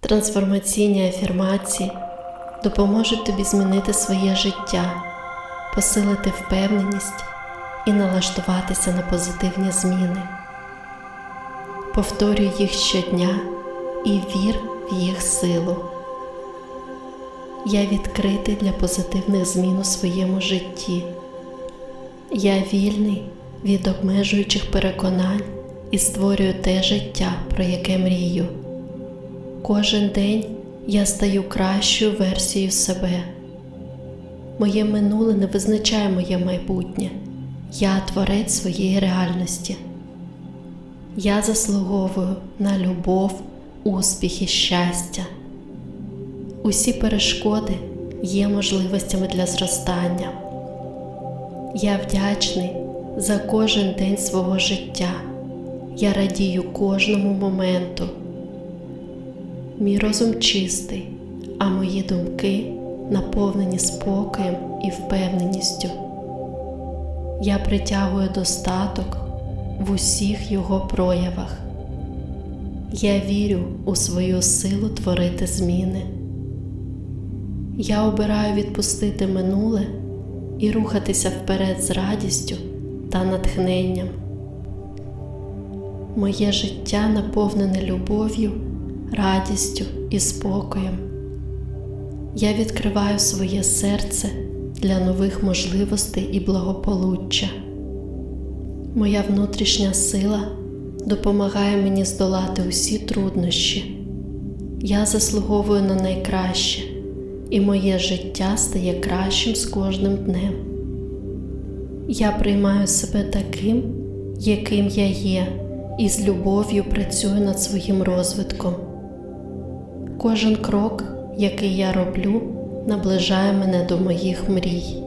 Трансформаційні афірмації допоможуть тобі змінити своє життя, посилити впевненість і налаштуватися на позитивні зміни. Повторюй їх щодня і вір в їх силу. Я відкритий для позитивних змін у своєму житті. Я вільний від обмежуючих переконань і створюю те життя, про яке мрію. Кожен день я стаю кращою версією себе. Моє минуле не визначає моє майбутнє. Я творець своєї реальності. Я заслуговую на любов, успіх і щастя. Усі перешкоди є можливостями для зростання. Я вдячний за кожен день свого життя. Я радію кожному моменту. Мій розум чистий, а мої думки наповнені спокоєм і впевненістю. Я притягую достаток в усіх його проявах. Я вірю у свою силу творити зміни. Я обираю відпустити минуле і рухатися вперед з радістю та натхненням. Моє життя наповнене любов'ю, радістю і спокоєм. Я відкриваю своє серце для нових можливостей і благополуччя. Моя внутрішня сила допомагає мені здолати усі труднощі. Я заслуговую на найкраще, і моє життя стає кращим з кожним днем. Я приймаю себе таким, яким я є, і з любов'ю працюю над своїм розвитком. Кожен крок, який я роблю, наближає мене до моїх мрій.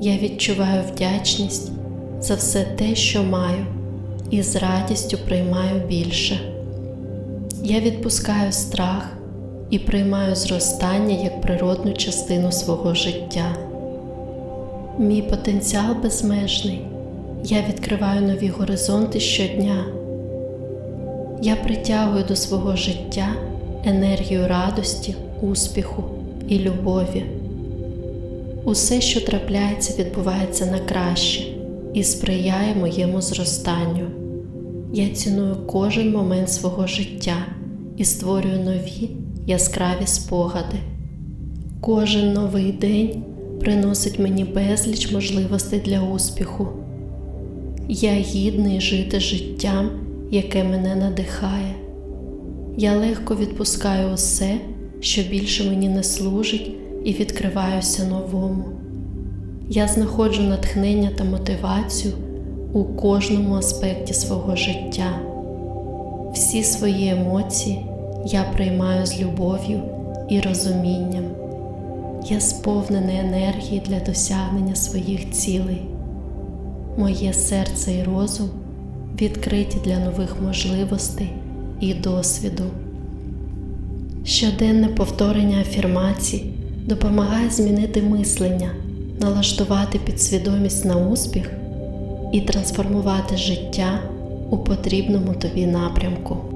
Я відчуваю вдячність за все те, що маю, і з радістю приймаю більше. Я відпускаю страх і приймаю зростання як природну частину свого життя. Мій потенціал безмежний. Я відкриваю нові горизонти щодня. Я притягую до свого життя енергію радості, успіху і любові. Усе, що трапляється, відбувається на краще і сприяє моєму зростанню. Я ціную кожен момент свого життя і створюю нові яскраві спогади. Кожен новий день приносить мені безліч можливостей для успіху. Я гідний жити життям, яке мене надихає. Я легко відпускаю усе, що більше мені не служить, і відкриваюся новому. Я знаходжу натхнення та мотивацію у кожному аспекті свого життя. Всі свої емоції я приймаю з любов'ю і розумінням. Я сповнений енергії для досягнення своїх цілей. Моє серце і розум відкриті для нових можливостей і досвіду. Щоденне повторення афірмацій допомагає змінити мислення, налаштувати підсвідомість на успіх і трансформувати життя у потрібному тобі напрямку.